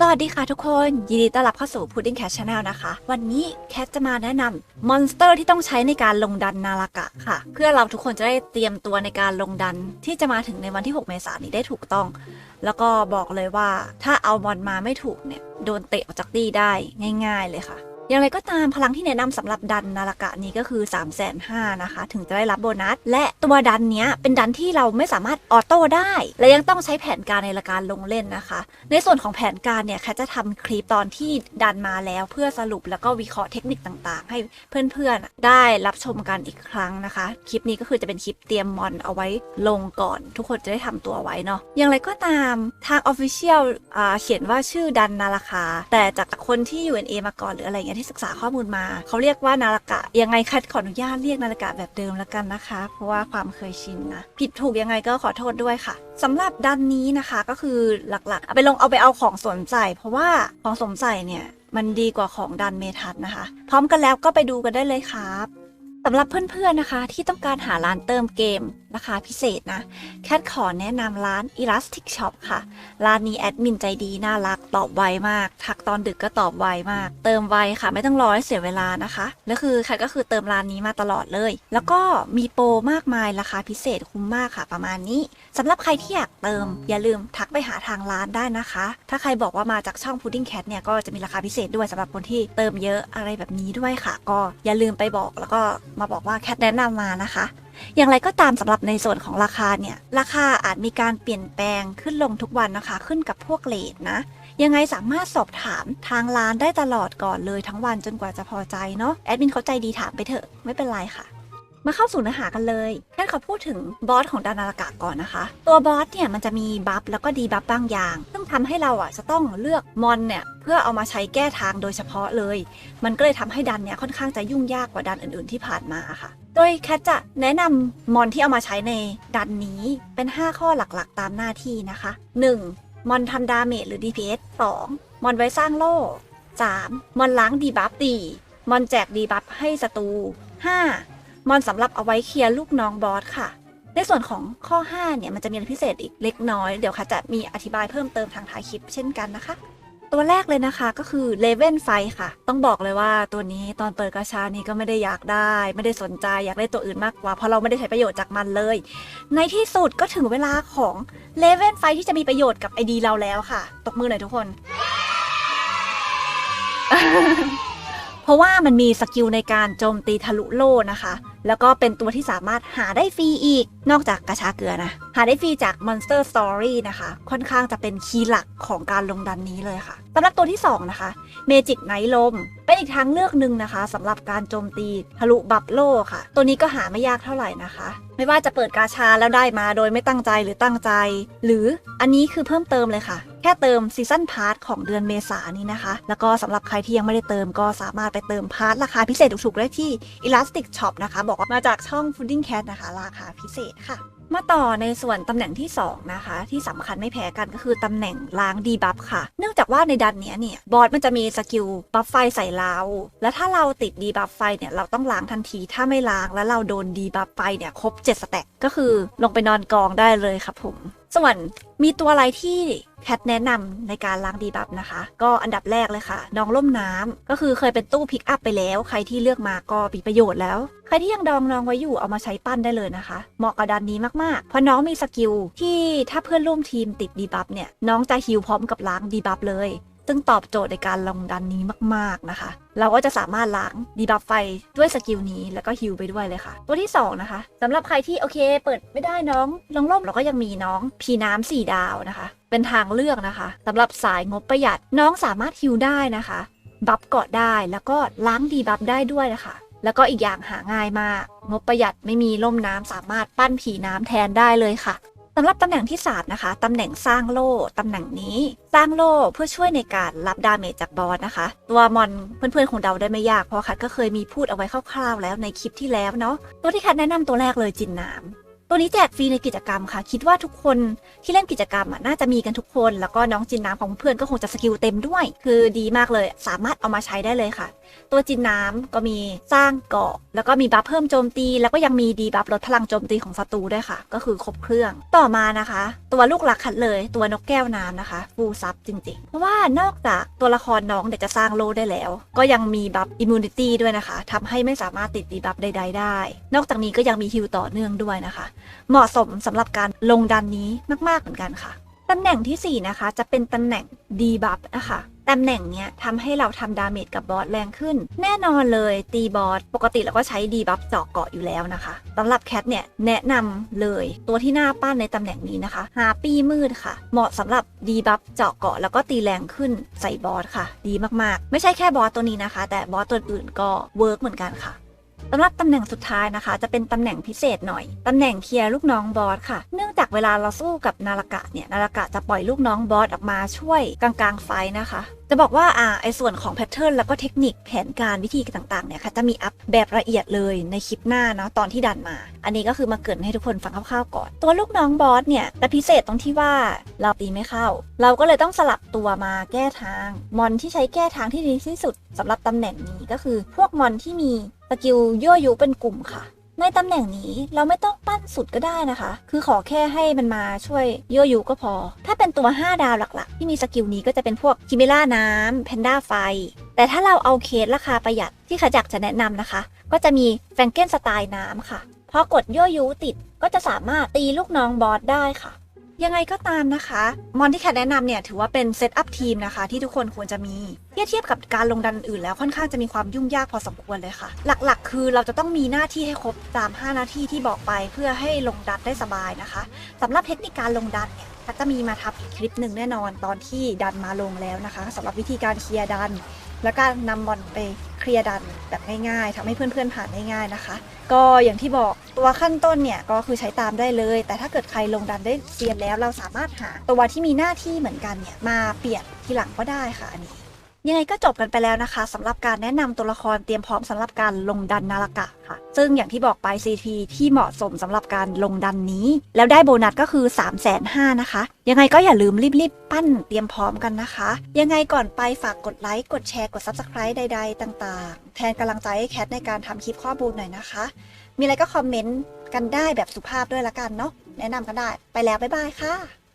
สวัสดีค่ะทุกคน ยินดีต้อนรับเข้าสู่ Pudding Cat Channel นะคะ วันนี้แคทจะมาแนะนำมอนสเตอร์ที่ต้องใช้ในการลงดันนารากะค่ะ เพื่อเราทุกคนจะได้เตรียมตัวในการลงดันที่จะมาถึงในวันที่ 6 เมษายนนี้ได้ถูกต้อง แล้วก็บอกเลยว่าถ้าเอามอนมาไม่ถูกเนี่ย โดนเตะออกจากตีได้ง่าย ๆ เลยค่ะ อย่างไรก็ตามพลังที่แนะนำสำหรับดันนารากะนี้ก็คือ 3 5 0 0 0นะคะ ถึงจะได้รับโบนัส และตัวดันเนี้ยเป็นดันที่เราไม่สามารถออโต้ได้ และยังต้องใช้แผนการในการลงเล่นนะคะ ในส่วนของแผนการเนี่ยแคทจะทำคลิปตอนที่ดันมาแล้วเพื่อสรุปแล้วก็วิเคราะห์เทคนิคต่างๆ ให้เพื่อนๆ ได้รับชมกันอีกครั้งนะคะ คลิปนี้ก็คือจะเป็นคลิปเตรียมมอนเอาไว้ลงก่อน ทุกคนจะได้ทำตัวไว้เนาะอย่างไรก็ตามทาง Official อ่าเขียนว่าชื่อดันนาราคา แต่จากคนที่ UNA มาก่อนหรืออะไรเงี้ยที่ศึกษาข้อมูลมา เขาเรียกว่านาฬกะยังไงคัดขออนุญาตเรียกนาฬกะแบบเดิมแล้วกันนะคะ เพราะว่าความเคยชินนะ ผิดถูกยังไงก็ขอโทษด้วยค่ะสำหรับดันนี้นะคะก็คือหลักๆเอาไปลงเอาไปเอาของสวมใส่เพราะว่าของสวมใส่เนี่ยมันดีกว่าของดันเมทัศน์นะคะ พร้อมกันแล้วก็ไปดูกันได้เลยครับสำหรับเพื่อนๆนะคะ ที่ต้องการหาร้านเติมเกม ราคาพิเศษนะ แคทขอแนะนำร้าน Elastic Shop ค่ะ ร้านนี้แอดมินใจดี น่ารัก ตอบไวมาก ทักตอนดึกก็ตอบไวมาก เติมไวค่ะ ไม่ต้องรอให้เสียเวลานะคะแล้วคือแคทก็คือเติมร้านนี้มาตลอดเลย แล้วก็มีโปรมากมายราคาพิเศษคุ้มมากค่ะ ประมาณนี้สำหรับใครที่อยากเติม อย่าลืมทักไปหาทางร้านได้นะคะ ถ้าใครบอกว่ามาจากช่อง Pudding Cat เนี่ยก็จะมีราคาพิเศษด้วยสำหรับคนที่เติมเยอะอะไรแบบนี้ด้วยค่ะ ก็อย่าลืมไปบอกแล้วก็มาบอกว่าแคทแนะนำมานะคะ อย่างไรก็ตามสำหรับในส่วนของราคาเนี่ย ราคาอาจมีการเปลี่ยนแปลงขึ้นลงทุกวันนะคะ ขึ้นกับพวกเลทนะ ยังไงสามารถสอบถามทางร้านได้ตลอดก่อนเลยทั้งวันจนกว่าจะพอใจเนาะแอดมินเขาใจดีถามไปเถอะไม่เป็นไรค่ะ มาเข้าสู่เนื้อหากันเลยแค่ขอพูดถึงบอสของดานารากะก่อนนะคะ ตัวบอสเนี่ยมันจะมีบัฟแล้วก็ดีบัฟบางอย่าง ซึ่งทำให้เราอะจะต้องเลือกมอนเนี่ยเพื่อเอามาใช้แก้ทางโดยเฉพาะเลย มันก็เลยทำให้ดันเนี่ยค่อนข้างจะยุ่งยากกว่าดันอื่นๆที่ผ่านมาค่ะ โดยแคทจะแนะนำมอนที่เอามาใช้ในดันนี้เป็น 5 ข้อหลักๆ ตามหน้าที่นะคะ 1. มอนทำดาเมจหรือ DPS 2. มอนไว้สร้างโล่ 3. มอนล้างดีบัฟดีมอนแจกดีบัฟให้ศัตรู 5. มอนสำหรับเอาไว้เคลียร์ลูกน้องบอสค่ะ ในส่วนของข้อ 5 เนี่ยมันจะมีอะไรพิเศษอีกเล็กน้อย เดี๋ยวค่ะจะมีอธิบายเพิ่มเติมทางท้ายคลิปเช่นกันนะคะ ตัวแรกเลยนะคะก็คือเลเว่นไฟค่ะ ต้องบอกเลยว่าตัวนี้ตอนเปิดกาชานี้ก็ไม่ได้อยากได้ ไม่ได้สนใจอยากได้ตัวอื่นมากกว่า เพราะเราไม่ได้ใช้ประโยชน์จากมันเลย ในที่สุดก็ถึงเวลาของเลเว่นไฟที่จะมีประโยชน์กับไอดีเราแล้วค่ะ ตบมือหน่อยทุกคน เพราะว่ามันมีสกิลในการโจมตีทะลุโล่นะคะ แล้วก็เป็นตัวที่สามารถหาได้ฟรีอีก นอกจากกระชาเกลือนะ หาได้ฟรีจาก Monster Story นะคะ ค่อนข้างจะเป็นคีย์หลักของการลงดันนี้เลยค่ะสำหรับตัวที่ 2 นะคะ Magic Night ลม เป็นอีกทางเลือกหนึ่งนะคะสำหรับการโจมตีทะลุบับโลค่ะ ตัวนี้ก็หาไม่ยากเท่าไหร่นะคะไม่ว่าจะเปิดกาชาแล้วได้มาโดยไม่ตั้งใจหรือตั้งใจ หรืออันนี้คือเพิ่มเติมเลยค่ะ ค่เติมซีซันพาร์ทของเดือนเมษายนนี้นะคะ แล้วก็สำหรับใครที่ยังไม่ได้เติมก็สามารถไปเติมพาร์ทราคาพิเศษถูกๆได้ที่ Elastic Shop นะคะ บอกว่ามาจากช่อง Pudding Cat นะคะ ราคาพิเศษค่ะมาต่อในส่วนตำแหน่งที่ 2 นะคะ ที่สำคัญไม่แพ้กันก็คือตำแหน่งล้างดีบัฟค่ะ เนื่องจากว่าในดันเนี้ยเนี่ย บอสมันจะมีสกิลบัฟไฟใส่เรา แล้วถ้าเราติดดีบัฟไฟเนี่ย เราต้องล้างทันทีถ้าไม่ล้างแล้วเราโดนดีบัฟไฟเนี่ย ครบ 7 สแต็กก็คือลงไปนอนกองได้เลยครับผมส่วนมีตัวอะไรที่แคทแนะนำในการล้างดีบัฟนะคะ ก็อันดับแรกเลยค่ะ น้องล่มน้ำก็คือเคยเป็นตู้พิกอัพไปแล้ว ใครที่เลือกมาก็มีประโยชน์แล้ว ใครที่ยังดองน้องไว้อยู่เอามาใช้ปั้นได้เลยนะคะ เหมาะกับดันนี้มากๆ เพราะน้องมีสกิลที่ถ้าเพื่อนร่วมทีมติดดีบัฟเนี่ยน้องจะฮิวพร้อมกับล้างดีบัฟเลย ซึ่งตอบโจทย์ในการลงดันนี้มากๆนะคะ เราก็จะสามารถล้างดีบัฟไฟด้วยสกิลนี้แล้วก็ฮิลไปด้วยเลยค่ะ ตัวที่ 2 นะคะสำหรับใครที่โอเค เปิดไม่ได้น้องลงล่มเราก็ยังมีน้องพีน้ำสี่ดาวนะคะ เป็นทางเลือกนะคะสำหรับสายงบประหยัดน้องสามารถฮิลได้นะคะ บัฟเกาะได้แล้วก็ล้างดีบัฟได้ด้วยนะคะแล้วก็อีกอย่างหาง่ายมาก งบประหยัดไม่มีล่มน้ำสามารถปั้นผีน้ำแทนได้เลยค่ะ สำหรับตำแหน่งที่ 3 นะคะ ตำแหน่งสร้างโล่ ตำแหน่งนี้ สร้างโล่เพื่อช่วยในการรับดาเมจจากบอสนะคะ ตัวมอนเพื่อนๆคงเดาได้ไม่ยากเพราะคัดก็เคยมีพูดเอาไว้คร่าวๆแล้วในคลิปที่แล้วเนาะ ตัวที่คัดแนะนำตัวแรกเลยจินน้ำ ตัวนี้แจกฟรีในกิจกรรมค่ะ คิดว่าทุกคนที่เล่นกิจกรรมอะน่าจะมีกันทุกคน แล้วก็น้องจินน้ำของเพื่อนก็คงจะสกิลเต็มด้วย คือดีมากเลย สามารถเอามาใช้ได้เลยค่ะ ตัวจินน้ำก็มีสร้างเกาะ แล้วก็มีบัฟเพิ่มโจมตี แล้วก็ยังมีดีบัฟลดพลังโจมตีของศัตรูด้วยค่ะ ก็คือครบเครื่อง ต่อมานะคะ ตัวลูกหลักคัดเลย ตัวนกแก้วน้ำนะคะฟูซับจริง ๆ เพราะว่านอกจากตัวละครน้องเดี๋ยวจะสร้างโลได้แล้ว ก็ยังมีบัฟอิมมูนิตี้ด้วยนะคะทำให้ไม่สามารถติดดีบัฟใด ๆ ได้ นอกจากนี้ก็ยังมีฮิวต่อเนื่องด้วยนะคะเหมาะสมสำหรับการลงดันนี้มาก ๆ เหมือนกันค่ะตำแหน่งทีสี่ 4 นะคะจะเป็นตำแหน่งดีบัฟนะคะตำแหน่งเนี้ยทำให้เราทำดาเมจกับบอสแรงขึ้น แน่นอนเลยตีบอสปกติเราก็ใช้ดีบัฟเจาะเกาะอยู่แล้วนะคะสำหรับแคทเนี่ยแนะนำเลยตัวที่หน้าป้านในตำแหน่งนี้นะคะหาปี้มืดค่ะ เหมาะสำหรับดีบัฟเจาะเกาะแล้วก็ตีแรงขึ้นใส่บอสค่ะ ดีมากๆ ไม่ใช่แค่บอสตัวนี้นะคะ แต่บอสตัวอื่นก็เวิร์กเหมือนกันค่ะ สำหรับตำแหน่งสุดท้ายนะคะ จะเป็นตำแหน่งพิเศษหน่อย ตำแหน่งเคลียร์ลูกน้องบอสค่ะ เนื่องจากเวลาเราสู้กับนารากะเนี่ยนารากะจะปล่อยลูกน้องบอสออกมาช่วยกลางๆไฟนะคะจะบอกว่าอ่าไอส่วนของแพทเทิร์นแล้วก็เทคนิคแผนการวิธีต่างๆเนี่ยค่ะจะมีอัพแบบละเอียดเลยในคลิปหน้าเนาะตอนที่ดันมา อันนี้ก็คือมาเกรินให้ทุกคนฟังคร่าวๆก่อน ตัวลูกน้องบอสเนี่ยจะพิเศษตรงที่ว่าเราตีไม่เข้า เราก็เลยต้องสลับตัวมาแก้ทาง มอนที่ใช้แก้ทางที่ดีที่สุดสำหรับตำแหน่งนี้ก็คือ พวกมอนที่มี สกิลยั่วยุเป็นกลุ่มค่ะ ในตำแหน่งนี้เราไม่ต้องปั้นสุดก็ได้นะคะ คือขอแค่ให้มันมาช่วยยั่วยุก็พอ ถ้าเป็นตัว 5 ดาวหลักๆ ที่มีสกิลนี้ก็จะเป็นพวกคิเมล่าน้ำแพนด้าไฟ แต่ถ้าเราเอาเคสราคาประหยัดที่ขจักจะแนะนำนะคะ ก็จะมีแฟรงเกนสไตล์น้ำค่ะพอกดยั่วยุติดก็จะสามารถตีลูกน้องบอสได้ค่ะ ยังไงก็ตามนะคะ มอนที่แคทแนะนำเนี่ยถือว่าเป็นเซตอัพทีมนะคะ ที่ทุกคนควรจะมีเทียบเทียบกับการลงดันอื่นแล้วค่อนข้างจะมีความยุ่งยากพอสมควรเลยค่ะ หลักๆ คือเราจะต้องมีหน้าที่ให้ครบตาม 5 หน้าที่ที่บอกไปเพื่อให้ลงดันได้สบายนะคะสำหรับเทคนิคการลงดันเนี่ยจะมีมาทับอีกคลิปหนึ่งแน่นอนตอนที่ดันมาลงแล้วนะคะสำหรับวิธีการเคลียร์ดัน แล้วก็นำบอลไปเคลียร์ดันแบบง่ายๆทำให้เพื่อนๆผ่านได้ง่ายนะคะ ก็อย่างที่บอกตัวขั้นต้นเนี่ยก็คือใช้ตามได้เลย แต่ถ้าเกิดใครลงดันได้เซียนแล้ว เราสามารถหาตัวที่มีหน้าที่เหมือนกันเนี่ยมาเปลี่ยนทีหลังก็ได้ค่ะอันนี้ ยังไงก็จบกันไปแล้วนะคะสำหรับการแนะนำตัวละครเตรียมพร้อมสำหรับการลงดันนารากะค่ะ ซึ่งอย่างที่บอกไป CP ที่เหมาะสมสำหรับการลงดันนี้ แล้วได้โบนัสก็คือ 3 5 0 0 0นะคะ ยังไงก็อย่าลืมรีบๆ ปั้นเตรียมพร้อมกันนะคะ ยังไงก่อนไปฝากกดไลค์ กดแชร์ กด Subscribe ใด ๆ ต่างๆ แทนกำลังใจให้แคทในการทำคลิปข้อมูลหน่อยนะคะ มีอะไรก็คอมเมนต์กันได้แบบสุภาพด้วยละกันเนาะแนะนำกันได้ไปแล้วบ๊ายบายค่ะ